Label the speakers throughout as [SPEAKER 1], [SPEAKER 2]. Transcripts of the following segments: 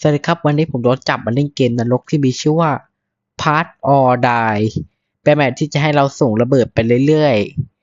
[SPEAKER 1] สวัสดีครับ วันนี้ผมโดนจับมาเล่นเกมนรกที่มีชื่อว่า Part or Die เป็นแบบที่จะให้เราส่งระเบิดไปเรื่อย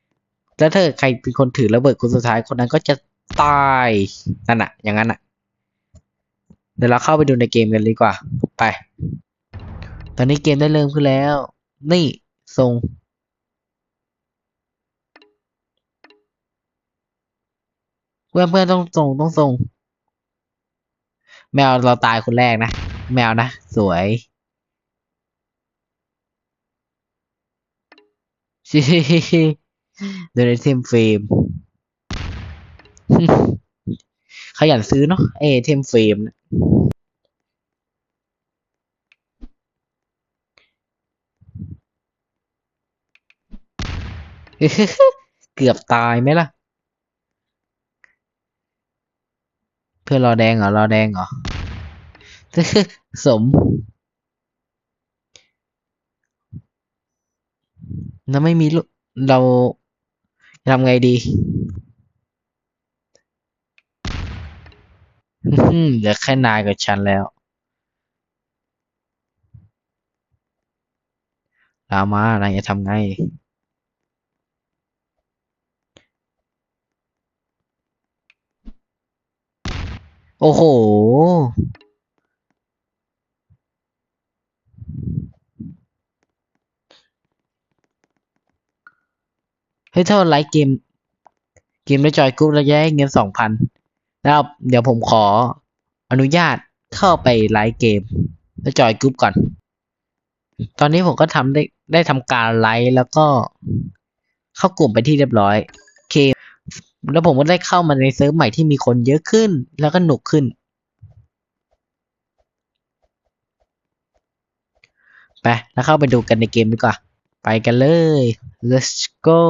[SPEAKER 1] ๆ แล้วถ้าใครเป็นคนถือระเบิดคนสุดท้ายคนนั้นก็จะตายนั่นอะอย่างนั้นอะเดี๋ยวเราเข้าไปดูในเกมกันเลยดีกว่า ไป ตอนนี้เกมได้เริ่มขึ้นแล้ว นี่ส่งเพื่อนเพื่อนต้องส่งต้องส่ง แมวเราตายคนแรกนะ แมวนะ สวยชิเดนเทมเฟรมขยันซื้อเนาะเอเทมเฟรมเกือบตายไหมล่ะ เพื่อรอแดงเหรอ รอแดงเหรอ สมแล้วไม่มีลูกเราทำไงดีเหลือแค่นายกับฉันแล้ว ลามานายจะทำไง โอ้โห เฮ้ยถ้าเราไลฟ์เกม เกมได้จอยกรุ๊ประยะเงินสองพันแล้วเดี๋ยวผมขออนุญาตเข้าไปไลฟ์เกมแล้วจอยกรุ๊ปก่อน ตอนนี้ผมก็ทำได้ได้ทำการไลฟ์แล้วก็เข้ากลุ่มไปที่เรียบร้อยโอเค แล้วผมก็ได้เข้ามาในเซิร์ฟใหม่ที่มีคนเยอะขึ้น แล้วก็หนุกขึ้น ไป แล้วเข้าไปดูกันในเกมดีกว่า ไปกันเลย let's go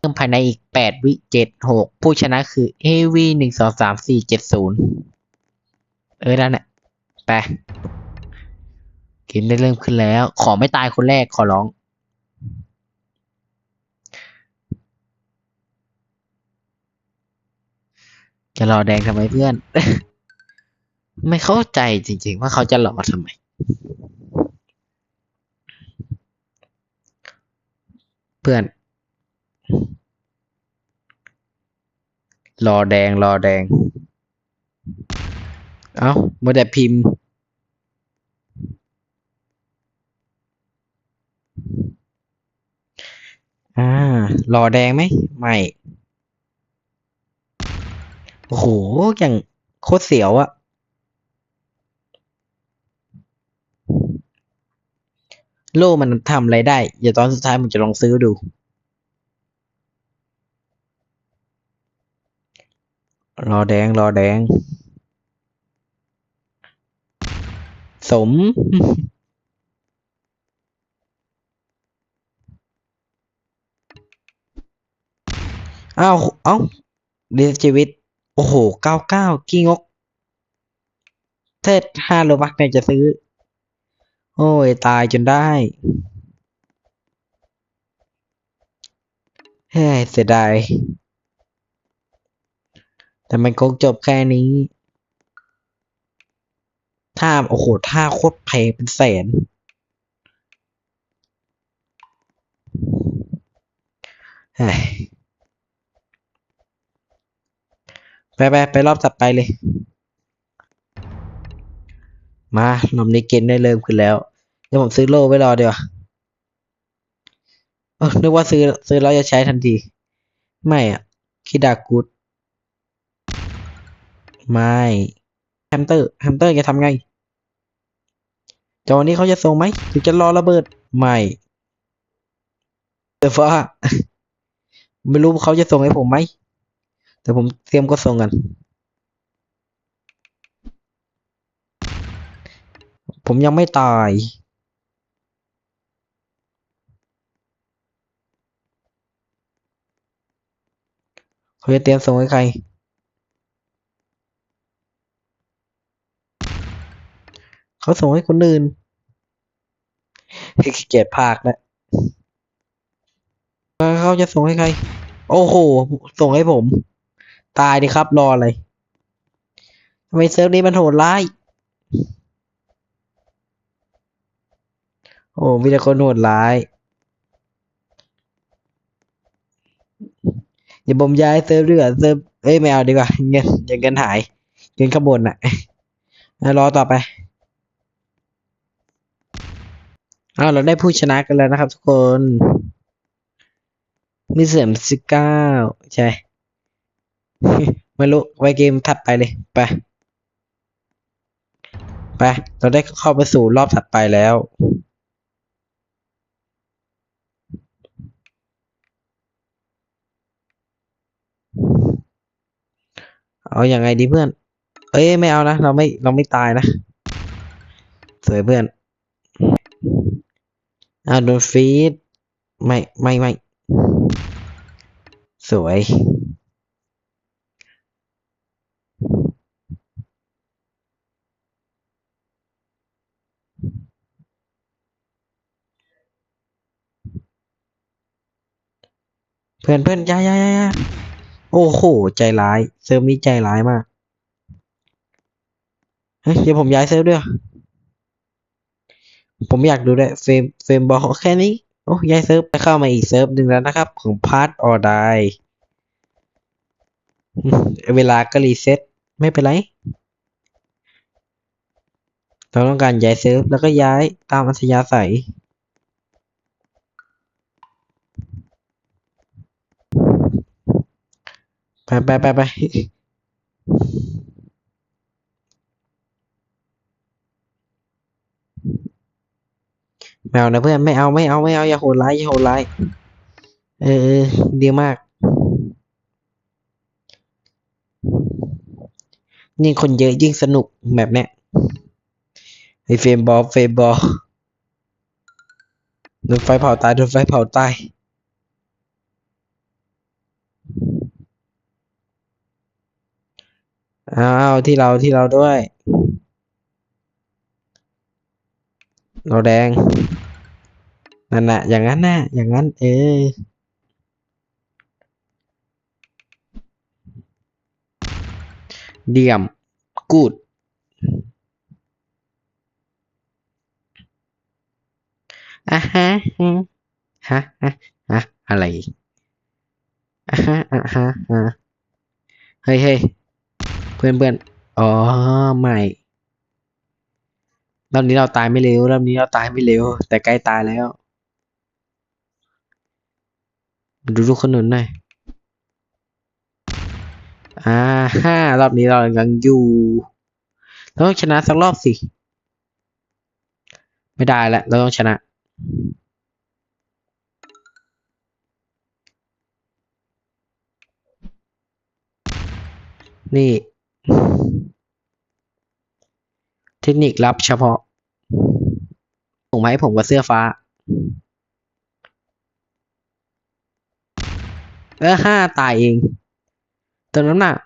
[SPEAKER 1] เริ่มภายในอีกแปดวิเจ็ดหกผู้ชนะคือ AV หนึ่งสองสามสี่เจ็ดศูนย์เออนั่นแหละไปเกมได้เริ่มขึ้นแล้ว ขอไม่ตายคนแรกขอร้อง จะรอแดงทำไมเพื่อน ไม่เข้าใจจริงๆ ว่าเขาจะรอทำไมเพื่อน รอแดงรอแดง เอ้ามาแต่พิมพ์ อ่ารอแดงไหม ไม่ โอ้โห อย่างโคตรเสียวอะโล่มันทำอะไรได้ เดี๋ยวตอนสุดท้ายผมจะลองซื้อดู รอแดง รอแดง สม อ้าว เอ้าเรียนชีวิต โอ้โหเก้าเก้ากี้งก เทศห้าโลบักเนี่ยจะซื้อ โอ้ย ตายจนได้เฮ้ยเสียดาย แต่มันคงจบแค่นี้ ถ้าโอ้โหถ้าโคตรแพงเป็นแสนเฮ้ยไปไปไปรอบถัดไปเลย มารอบนี้เกมได้เริ่มขึ้นแล้ว เดี๋ยวผมซื้อโล่ไว้รอเดี๋ยวเออนึกว่าซื้อซื้อแล้วจะใช้ทันที ไม่อะคิดากูด ไม่แฮมสเตอร์แฮมสเตอร์จะทำไงจอวันนี้เขาจะส่งไหมหรือจะรอระเบิด ไม่เดี๋ยวว่าไม่รู้เขาจะส่งให้ผมไหม แต่ผมเตรียมก็ส่งกัน ผมยังไม่ตายเขาจะเตรียมส่งให้ใคร เขาส่งให้คนอื่นเกียดภาคนะเขาจะส่งให้ใคร โอ้โห ส่งให้ผม ตายดิครับ รออะไรทำไมเซิร์ฟนี้มันโหดร้าย โอ้มีแต่คนโหดร้าย อย่าบ่มย้ายเซิร์ฟเรือเซิร์ฟเอ้ยไม่ดีกว่า เงินอย่างเงินหาย เงินขบวนนะรอต่อไป อ้าวเราได้ผู้ชนะกันแล้วนะครับทุกคนมีเสริมสิบเก้าใช่ ไม่รู้ไว้เกมถัดไปเลย ไป ไป เราได้เข้าไปสู่รอบถัดไปแล้ว เอาอย่างไงดีเพื่อน เอ้ย ไม่เอานะ เราไม่ เราไม่ตายนะ สวยเพื่อน อ่าโดนฟีดไม่ไม่ไม่สวย เพื่อนเพื่อนยายายายาโอ้โห ใจร้าย เซิร์ฟนี้ใจร้ายมาก เฮ้ย เดี๋ยวผมย้ายเซิร์ฟด้วย ผมอยากดูด้วยเฟรมเฟรมบอลแค่นี้ โอ้ย้ายเซิร์ฟไปเข้ามาอีกเซิร์ฟหนึ่งแล้วนะครับ ของพาร์ทออดายเวลาก็รีเซ็ตไม่เป็นไร เราต้องการย้ายเซิร์ฟแล้วก็ย้ายตามอัธยาศัยไปไปไปไป ไม่เอานะเพื่อนไม่เอาไม่เอาไม่เอาอย่าโหดร้ายอย่าโหดร้ายเออเออดีมากยิ่งคนเยอะยิ่งสนุกแบบเนี้ยไอเฟมบอลเฟมบอลโดนไฟเผาตายโดนไฟเผาตายอ้าวที่เราที่เราด้วย เราแดง นั่นน่ะ อย่างนั้นน่ะ อย่างนั้น เอเดียม กูด อะฮะฮะ ฮะ ฮะ ฮะ อะไร อะฮะ อะฮะฮะเฮ้ยเฮ้ยเพื่อนเพื่อนอ๋อ ไม่ รอบนี้เราตายไม่เร็ว รอบนี้เราตายไม่เร็ว แต่ใกล้ตายแล้วมา ดูทุกคนหนุนหน่อย อ่าห้ารอบนี้เรายังอยู่เราต้องชนะสักรอบสิ ไม่ได้แล้วเราต้องชนะ นี่ เทคนิคลับเฉพาะส่งมาให้ผมกับเสื้อฟ้า เออห้าตายเองเติมน้ำหนัก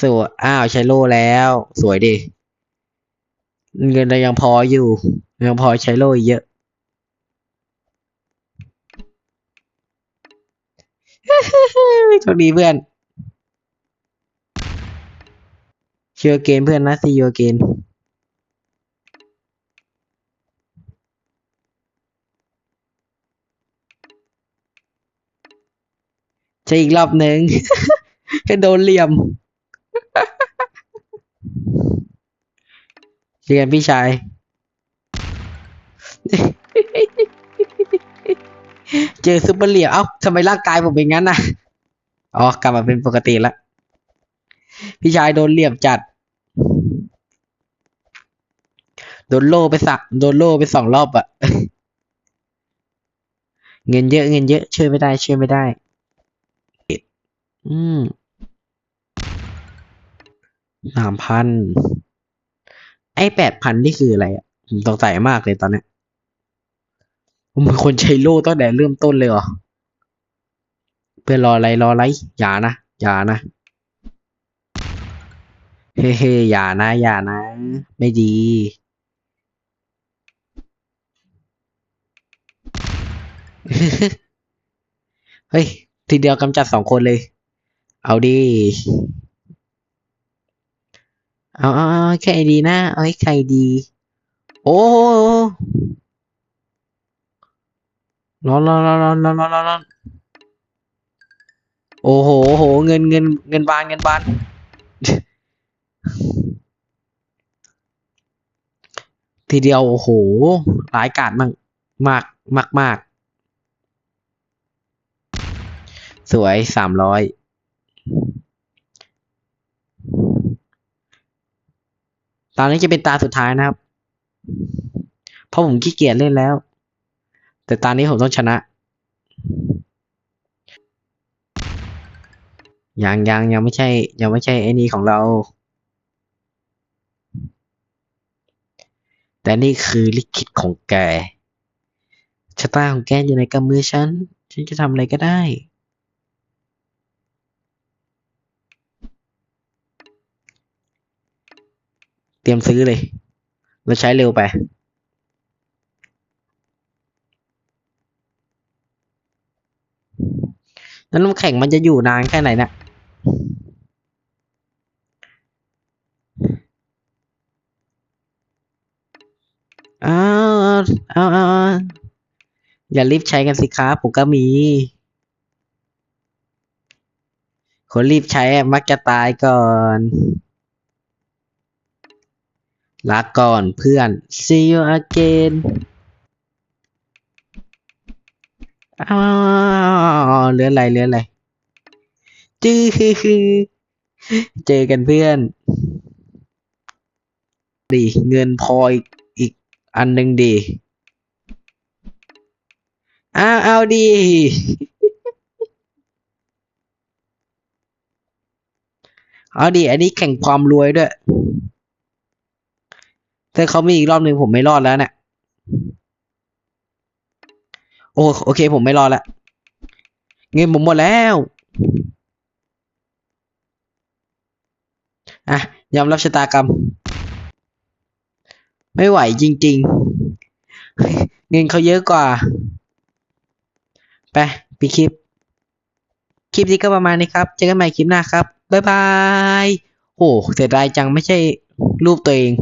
[SPEAKER 1] สวยอ้าวใช้โล่แล้ว สวยดิเงินเรายังพออยู่ ยังพอใช้โล่เยอะโชคดีเพื่อนเชื่อเกมเพื่อนนะซีโอเกน ใช่อีกรอบหนึ่งก็โดนเหลี่ยมเจอกันพี่ชาย เจอซุปเปอร์เหลี่ยม เอ้าทำไมร่างกายผมเป็นงั้นน่ะ อ๋อ กลับมาเป็นปกติแล้วพี่ชายโดนเหลี่ยมจัด โดนโล่ไปสัก โดนโล่ไปสองรอบอะ เงินเยอะเงินเยอะช่วยไม่ได้ช่วยไม่ได้ อืมสามพันไอ้แปดพันนี่คืออะไรอะผมสงสัยมากเลยตอนเนี้ยผมเป็นคนใช้โล่ตั้งแต่เริ่มต้นเลยเหรอ เพื่อนรออะไรรออะไรอย่านะอย่านะเฮ้เฮ้อย่านะอย่านะ ไม่ดี เฮ้ย ทีเดียวกำจัดสองคนเลย เอาดี เอาเอาเอาแค่ไอดีนะเอาให้ใครดี โอ้โหร้อนร้อนร้อนร้อนร้อนร้อนร้อนโอ้โหโอ้โห เงินเงินเงินบานเงินบาน ทีเดียว โอ้โหหลายกาดมากมากมากมาก สวยสามร้อย ตอนนี้จะเป็นตาสุดท้ายนะครับ เพราะผมขี้เกียจเล่นแล้ว แต่ตอนนี้ผมต้องชนะ ยังยังยังไม่ใช่ ยังไม่ใช่ไอ้นี่ของเรา แต่นี่คือลิขิตของแกชะตาของแกอยู่ในกำมือฉัน ฉันจะทำอะไรก็ได้ เตรียมซื้อเลย เราใช้เร็วไป แล้วน้ำแข็งมันจะอยู่นานแค่ไหนเนี่ยอ้าวอ้าวอ้าวอ้าอย่ารีบใช้กันสิครับผมก็มี คนรีบใช้มักจะตายก่อน ลาก่อนเพื่อน see you again อ้าวเหลืออะไรเหลืออะไรจื้อเจอกันเพื่อน ดี เงินพออีกอีกอันหนึ่งดี อ้าวเอาดี เอาดี อันนี้แข่งความรวยด้วย ถ้าเขามีอีกรอบหนึ่งผมไม่รอดแล้วเนี่ยโอ้โอเค ผมไม่รอดละเงินผมหมดแล้วอะยอมรับชะตากรรม ไม่ไหวจริง ๆ เงินเขาเยอะกว่า ไปปีคลิป คลิปนี้ก็ประมาณนี้ครับ เจอกันใหม่คลิปหน้าครับ บ๊ายบาย โอ้เสียดายจังไม่ใช่รูปตัวเอง